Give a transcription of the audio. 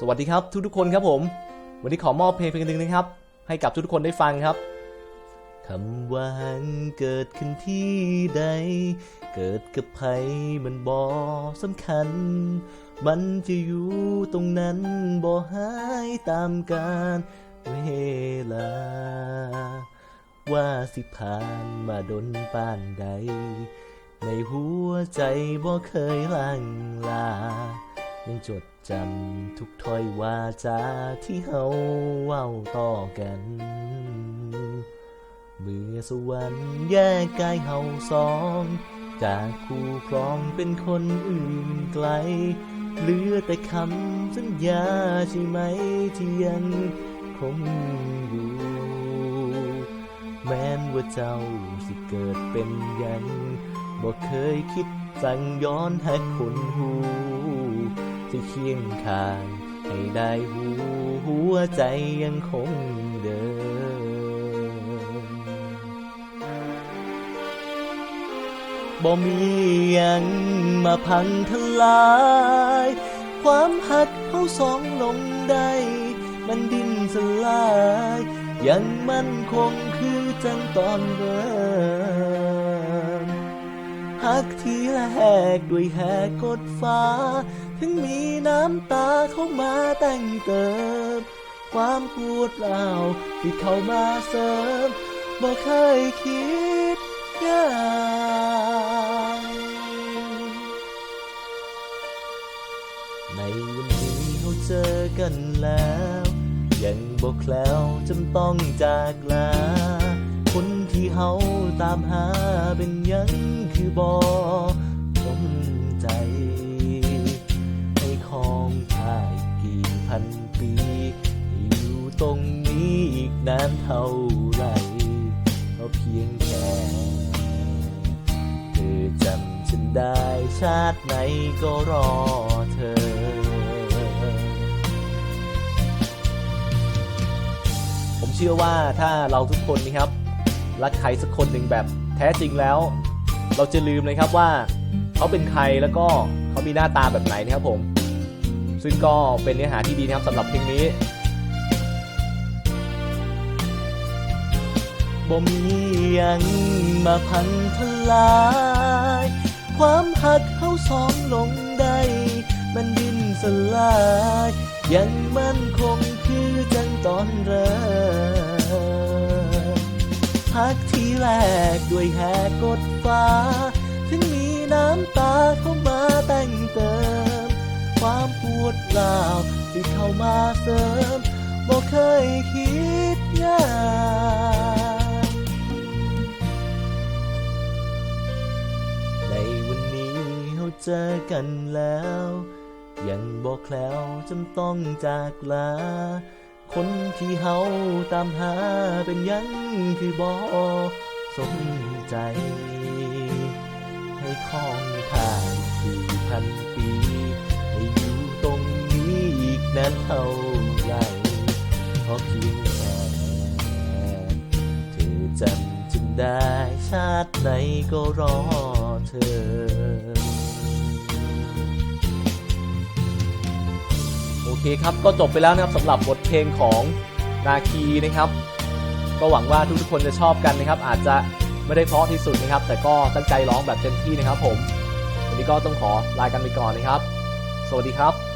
สวัสดีครับทุกทุกๆคนครับผม วันนี้ขอมอบเพลงเพลงหนึ่งนะครับ ให้กับทุกทุกๆคนได้ฟังครับคำว่าหันเกิดขึ้นที่ใด เกิดกับใครมันบ่สำคัญ มันจะอยู่ตรงนั้นบ่หายตามกาลเวลา ว่าสิผ่านมาดนปานใด ในหัวใจบ่เคยลังลา ยังจดจำทุกถ้อยวาจาที่เฮาเว้าต่อกัน เมื่อสวรรค์แยกกายเฮาสอง จากคู่ครองเป็นคนอื่นไกล เหลือแต่คำสัญญาใช่ไหมที่ยังคงอยู่แม้นว่าเจ้าสิเกิดเป็นยังบ่เคยคิดสั่งย้อนใหักคนหู ที่เคียงข้างให้ได้หูหัวใจยังคงเดิมบ่มียังมาพังทลาย ความหักเฮาสองลงได้ มันดินสลาย ยังมั่นคงคือจังตอนเริ่ม หักที่แรกด้วยแหกกดฟ้า ถึงมีน้ำตาเข้ามาแต่งเติม ความปวดร้าวที่เข้ามาเสริมบ่เคยคิดยากในวันนี้เราเจอกันแล้ว ยังบอกแล้วจำต้องจากลา คนที่เฮาตามหาเป็นยังคือบอสมใจ ให้คองทายกี่พันปี อยู่ตรงนี้อีกนานเท่าไหรก็เพียงแค่เธอจำฉันได้ชาติไหนก็รอเธอผมเชื่อว่าถ้าเราทุกคนนะครับ รักใครสักคนหนึ่งแบบแท้จริงแล้ว เราจะลืมเลยครับว่าเขาเป็นใครแล้วก็เขามีหน้าตาแบบไหนนะครับผม ซึ่งก็เป็นเนื้อหาที่ดีนะครับสำหรับเพลงนี้บ่มียังมาพังทลาย ความหักเฮาสองลงได้ มันดินสลาย ยังมั่นคงคือจังตอนเริ่ม หักที่แรกด้วยแหกกดฟ้า ถึงมีน้ำตาเข้ามาแต่งเติม ความปวดร้าวที่เข้ามาเสริมบ่เคยคิดยากในวันนี้เราเจอกันแล้ว ยังบอกแคล้วจำต้องจากลา คนที่เฮาตามหาเป็นยังคือบอสนใจ ให้คล้องทางสี่พันปี ให้อยู่ตรงนี้อีกนานเท่าไรเพราะเพียงแค่เธอจำฉันได้ชาติไหนก็รอเธอ เคครับ ก็จบไปแล้วนะครับสำหรับบทเพลงของนาคีนะครับ ก็หวังว่าทุกๆคนจะชอบกันนะครับ อาจจะไม่ได้เพราะที่สุดนะครับ แต่ก็ตั้งใจร้องแบบเต็มที่นะครับผมวันนี้ก็ต้องขอลากันไปก่อนนะครับ สวัสดีครับ